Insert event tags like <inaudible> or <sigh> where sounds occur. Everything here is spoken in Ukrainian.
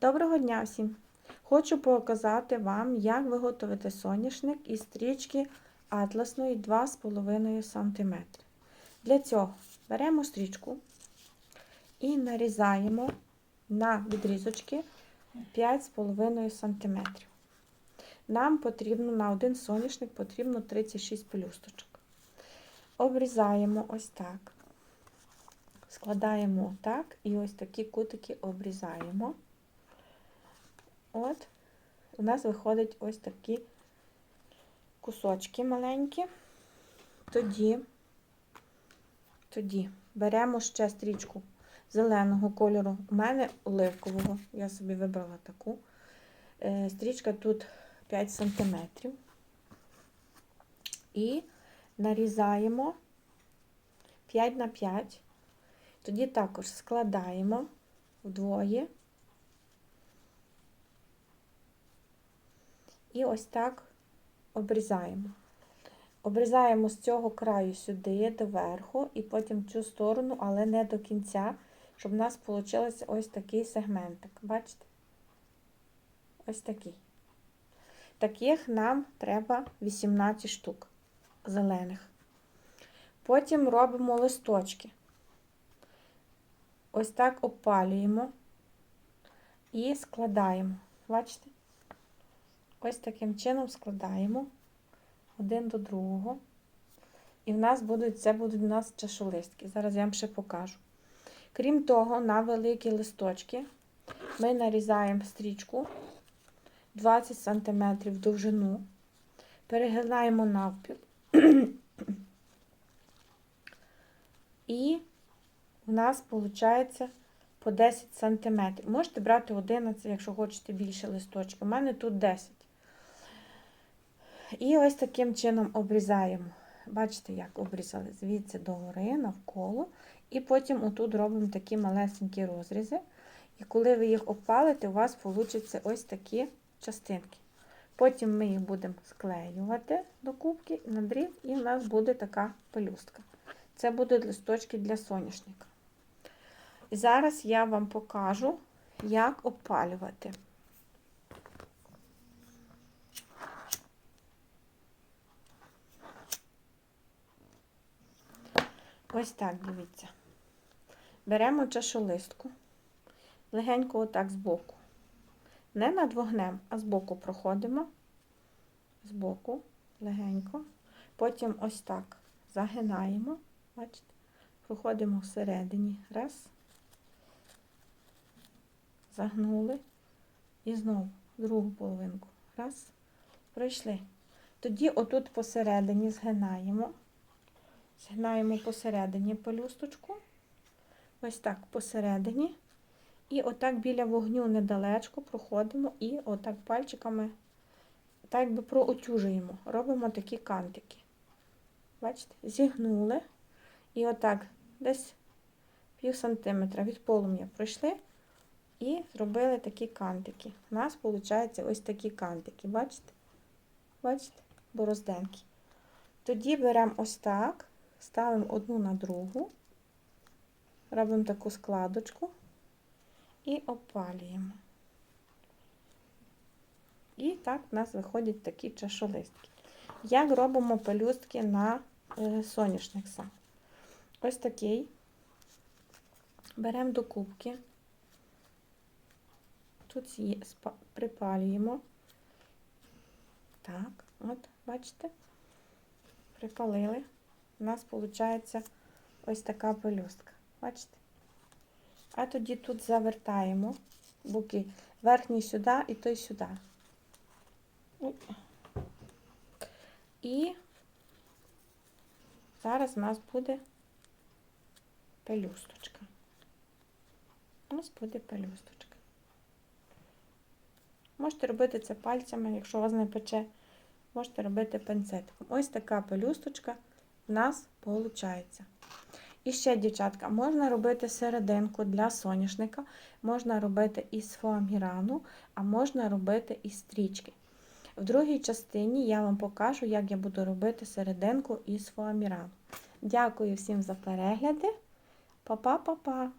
Доброго дня всім! Хочу показати вам, як виготовити соняшник із стрічки атласної 2,5 см. Для цього беремо стрічку і нарізаємо на відрізочки 5,5 см. Нам потрібно на один соняшник потрібно 36 пелюсточок. Обрізаємо ось так. Складаємо так і ось такі кутики обрізаємо. От, у нас виходять ось такі кусочки маленькі. Тоді, тоді беремо ще стрічку зеленого кольору. У мене оливкового, я собі вибрала таку. Е, Стрічка тут 5 см. І нарізаємо 5 на 5. Тоді також складаємо вдвоє. І ось так обрізаємо. Обрізаємо з цього краю сюди, до верху, і потім цю сторону, але не до кінця, щоб у нас вийшов ось такий сегментик. Бачите? Ось такий. Таких нам треба 18 штук зелених. Потім робимо листочки. Ось так опалюємо і складаємо. Бачите? Ось таким чином складаємо один до другого. І в нас будуть, це будуть у нас чашолистки. Зараз я вам ще покажу. Крім того, на великі листочки ми нарізаємо стрічку 20 см довжину, перегинаємо навпіл. <clears throat> І у нас виходить по 10 см. Можете брати 11, якщо хочете більше листочки. У мене тут 10. І ось таким чином обрізаємо. Бачите, як обрізали звідси до гори, навколо. І потім отут робимо такі малесенькі розрізи. І коли ви їх опалите, у вас вийде ось такі частинки. Потім ми їх будемо склеювати до кубки на дріб, і в нас буде така пелюстка. Це будуть листочки для соняшника. І зараз я вам покажу, як опалювати. Ось так, дивіться. Беремо чашолистку, легенько отак збоку. Не над вогнем, а збоку проходимо, збоку, легенько. Потім ось так загинаємо, бачите, проходимо всередині. Раз, загнули. І знову другу половинку. Раз, пройшли. Тоді отут посередині згинаємо. Згинаємо посередині пелюсточку. Ось так посередині. І отак біля вогню недалечко проходимо і отак пальчиками так якби проотюжуємо. Робимо такі кантики. Бачите, зігнули. І отак десь пів сантиметра від полум'я пройшли і зробили такі кантики. У нас виходить ось такі кантики. Бачите? Бачите? Борозденки. Тоді беремо ось так. Ставимо одну на другу, робимо таку складочку і опалюємо. І так в нас виходять такі чашолистки. Як робимо пелюстки на е, соняшник сам? Ось такий. Беремо до кубки, тут припалюємо. Так, от, бачите, припалили у нас виходить ось така пелюстка. Бачите? А тоді тут завертаємо боки верхній сюди і той сюди. І зараз у нас буде пелюсточка. Ось буде пелюсточка. Можете робити це пальцями, якщо у вас не пече, можете робити пинцетиком. Ось така пелюсточка в нас виходить. І ще, дівчатка, можна робити серединку для соняшника, можна робити із фоамірану, а можна робити із стрічки. В другій частині я вам покажу, як я буду робити серединку із фоамірану. Дякую всім за перегляди. Па-па-па-па!